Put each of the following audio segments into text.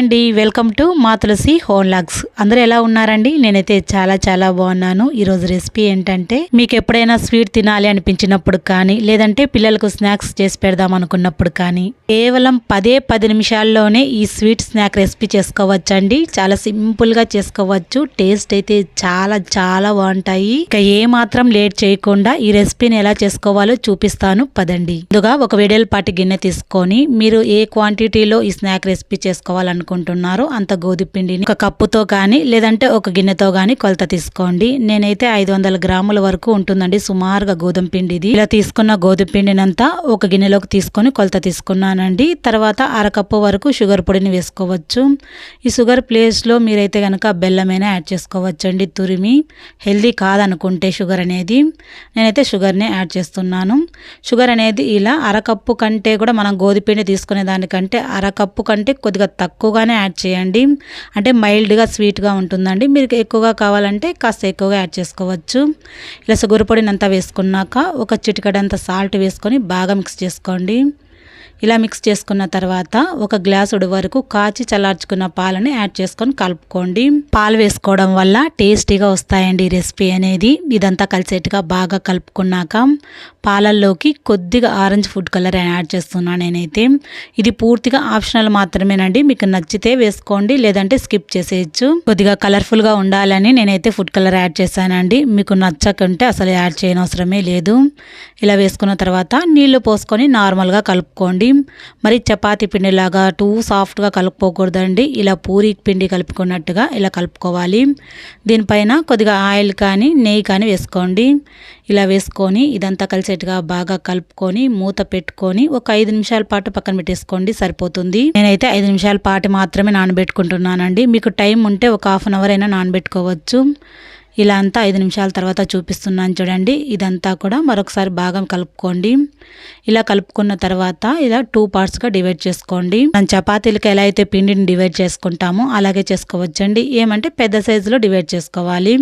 అండి welcome to మా తులసి home logs. అందరూ ఎలా ఉన్నారండి? నేనైతే చాలా చాలా బాగున్నాను. ఈరోజు రెసిపీ ఏంటంటే మీకు ఎప్పుడైనా స్వీట్ తినాలి అనిపించినప్పుడు కానీ లేదంటే పిల్లలకు స్నాక్స్ చేసి పెడదాం అనుకున్నప్పుడు కానీ కేవలం పదే పది నిమిషాల్లోనే ఈ స్వీట్ స్నాక్ రెసిపీ చేసుకోవచ్చండి. చాలా సింపుల్గా చేసుకోవచ్చు. టేస్ట్ అయితే చాలా చాలా బాగుంటాయి. ఇక ఏ మాత్రం లేట్ చేయకుండా ఈ రెసిపీని ఎలా చేసుకోవాలో చూపిస్తాను. పదండి. ముందుగా ఒక వేడేల పాటి గిన్నె తీసుకొని మీరు ఏ క్వాంటిటీలో ఈ స్నాక్ రెసిపీ చేసుకోవాలనుకుంటున్నారు అంత గోధుమ పిండిని ఒక కప్పుతో కానీ లేదంటే ఒక గిన్నెతో కానీ కొలత తీసుకోండి. నేనైతే ఐదు వందల గ్రాముల వరకు ఉంటుందండి సుమారుగా గోధుమ పిండిది. ఇలా తీసుకున్న గోధుమ పిండినంతా ఒక గిన్నెలోకి తీసుకొని కొలత తీసుకున్నానండి. తర్వాత అరకప్పు వరకు షుగర్ పొడిని వేసుకోవచ్చు. ఈ షుగర్ ప్లేస్లో మీరైతే కనుక బెల్లమైనా యాడ్ చేసుకోవచ్చు అండి తురిమి. హెల్దీ కాదనుకుంటే షుగర్ అనేది. నేనైతే షుగర్ని యాడ్ చేస్తున్నాను. షుగర్ అనేది ఇలా అరకప్పు కంటే కూడా మనం గోధుమ పిండి తీసుకునే దానికంటే అరకప్పు కంటే కొద్దిగా తక్కువ తక్కువగానే యాడ్ చేయండి. అంటే మైల్డ్గా స్వీట్గా ఉంటుందండి. మీరు ఎక్కువగా కావాలంటే కాస్త ఎక్కువగా యాడ్ చేసుకోవచ్చు. ఇలా షుగర్ పొడిని అంతా వేసుకున్నాక ఒక చిటికడంత సాల్ట్ వేసుకొని బాగా మిక్స్ చేసుకోండి. ఇలా మిక్స్ చేసుకున్న తర్వాత ఒక గ్లాసుడు వరకు కాచి చల్లార్చుకున్న పాలని యాడ్ చేసుకొని కలుపుకోండి. పాలు వేసుకోవడం వల్ల టేస్టీగా వస్తాయండి ఈ రెసిపీ అనేది. ఇదంతా కలిసేట్టుగా బాగా కలుపుకున్నాక పాలల్లోకి కొద్దిగా ఆరెంజ్ ఫుడ్ కలర్ యాడ్ చేస్తున్నాను నేనైతే. ఇది పూర్తిగా ఆప్షనల్ మాత్రమేనండి. మీకు నచ్చితే వేసుకోండి లేదంటే స్కిప్ చేసేయచ్చు. కొద్దిగా కలర్ఫుల్గా ఉండాలని నేనైతే ఫుడ్ కలర్ యాడ్ చేశానండి. మీకు నచ్చకుంటే అసలు యాడ్ చేయనవసరమే లేదు. ఇలా వేసుకున్న తర్వాత నీళ్ళు పోసుకొని నార్మల్గా కలుపుకోండి. మరి చపాతి పిండిలాగా టూ సాఫ్ట్గా కలుపుకోకూడదండి. ఇలా పూరి పిండి కలుపుకున్నట్టుగా ఇలా కలుపుకోవాలి. దీనిపైన కొద్దిగా ఆయిల్ కానీ నెయ్యి కానీ వేసుకోండి. ఇలా వేసుకొని ఇదంతా కలిసేట్టుగా బాగా కలుపుకొని మూత పెట్టుకొని ఒక ఐదు నిమిషాల పాటు పక్కన పెట్టేసుకోండి సరిపోతుంది. నేనైతే ఐదు నిమిషాల పాటు మాత్రమే నానబెట్టుకుంటున్నానండి. మీకు టైం ఉంటే ఒక హాఫ్ అన్ అవర్ అయినా నానబెట్టుకోవచ్చు. ఇలా అంతా ఐదు నిమిషాల తర్వాత చూపిస్తున్నాను చూడండి. ఇదంతా కూడా మరొకసారి బాగా కలుపుకోండి. ఇలా కలుపుకున్న తర్వాత ఇలా టూ పార్ట్స్గా డివైడ్ చేసుకోండి. మనం చపాతీలకు ఎలా అయితే పిండిని డివైడ్ చేసుకుంటామో అలాగే చేసుకోవచ్చండి. ఏమంటే పెద్ద సైజులో డివైడ్ చేసుకోవాలి.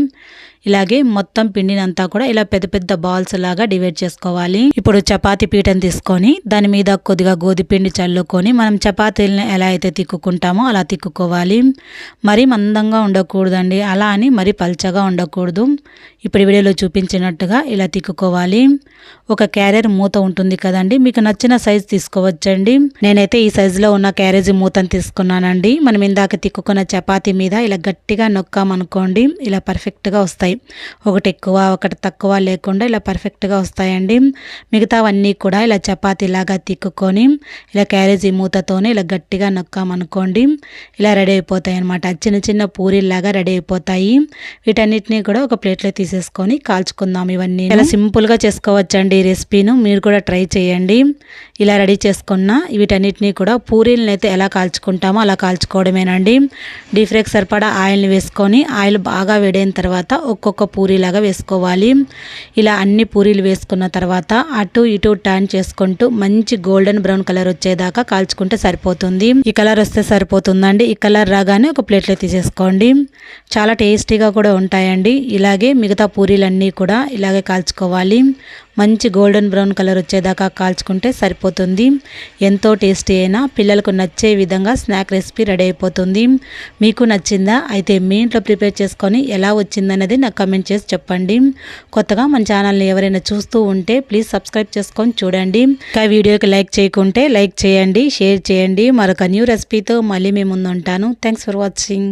ఇలాగే మొత్తం పిండినంతా కూడా ఇలా పెద్ద పెద్ద బాల్స్ లాగా డివైడ్ చేసుకోవాలి. ఇప్పుడు చపాతి పీటను తీసుకొని దాని మీద కొద్దిగా గోధుపిండి చల్లుకొని మనం చపాతీలను ఎలా అయితే తిక్కుకుంటామో అలా తిక్కుకోవాలి. మరీ మందంగా ఉండకూడదండి. అలా అని మరీ పల్చగా ఉండకూడదు. ఇప్పుడు వీడియోలో చూపించినట్టుగా ఇలా తిక్కుకోవాలి. ఒక క్యారియర్ మూత ఉంటుంది కదండి మీకు నచ్చిన సైజ్ తీసుకోవచ్చండి. నేనైతే ఈ సైజులో ఉన్న క్యారేజీ మూతను తీసుకున్నానండి. మనం ఇందాక తిక్కుకున్న చపాతీ మీద ఇలా గట్టిగా నొక్కామనుకోండి ఇలా పర్ఫెక్ట్గా వస్తాయి. ఒకటి ఎక్కువ ఒకటి తక్కువ లేకుండా ఇలా పర్ఫెక్ట్గా వస్తాయండి. మిగతావన్నీ కూడా ఇలా చపాతీలాగా తిక్కుకొని ఇలా క్యారేజీ మూతతోనే ఇలా గట్టిగా నొక్కామనుకోండి ఇలా రెడీ అయిపోతాయి అనమాట చిన్న చిన్న పూరీలాగా రెడీ అయిపోతాయి. వీటన్నిటిని కూడా ఒక ప్లేట్లో తీసేసుకొని కాల్చుకుందాం ఇవన్నీ. ఇలా సింపుల్గా చేసుకోవచ్చండి ఈ రెసిపీను. మీరు కూడా ట్రై చేయండి. ఇలా రెడీ చేసుకున్న వీటన్నిటిని కూడా పూరీలను అయితే ఎలా కాల్చుకుంటామో అలా కాల్చుకోవడమేనండి. డీప్ ఫ్రైకి సరిపడా ఆయిల్ని వేసుకొని ఆయిల్ బాగా వేడైన తర్వాత ఒక్కొక్క పూరీలాగా వేసుకోవాలి. ఇలా అన్ని పూరీలు వేసుకున్న తర్వాత అటు ఇటు టర్న్ చేసుకుంటూ మంచి గోల్డెన్ బ్రౌన్ కలర్ వచ్చేదాకా కాల్చుకుంటే సరిపోతుంది. ఈ కలర్ వస్తే సరిపోతుందండి. ఈ కలర్ రాగానే ఒక ప్లేట్లో తీసేసుకోండి. చాలా టేస్టీగా కూడా ఉంటాయండి. ఇలాగే మిగతా పూరీలన్నీ కూడా ఇలాగే కాల్చుకోవాలి. మంచి గోల్డెన్ బ్రౌన్ కలర్ వచ్చేదాకా కాల్చుకుంటే సరిపోతుంది. ఎంతో టేస్టీ అయినా పిల్లలకు నచ్చే విధంగా స్నాక్ రెసిపీ రెడీ అయిపోతుంది. మీకు నచ్చిందా? అయితే మీ ఇంట్లో ప్రిపేర్ చేసుకొని ఎలా వచ్చిందన్నది నాకు కమెంట్ చేసి చెప్పండి. కొత్తగా మన ఛానల్ని ఎవరైనా చూస్తూ ఉంటే ప్లీజ్ సబ్స్క్రైబ్ చేసుకొని చూడండి. ఇంకా వీడియోకి లైక్ చేయకుంటే లైక్ చేయండి షేర్ చేయండి. మరొక న్యూ రెసిపీతో మళ్ళీ మేము ముందు ఉంటాను. Thanks for watching.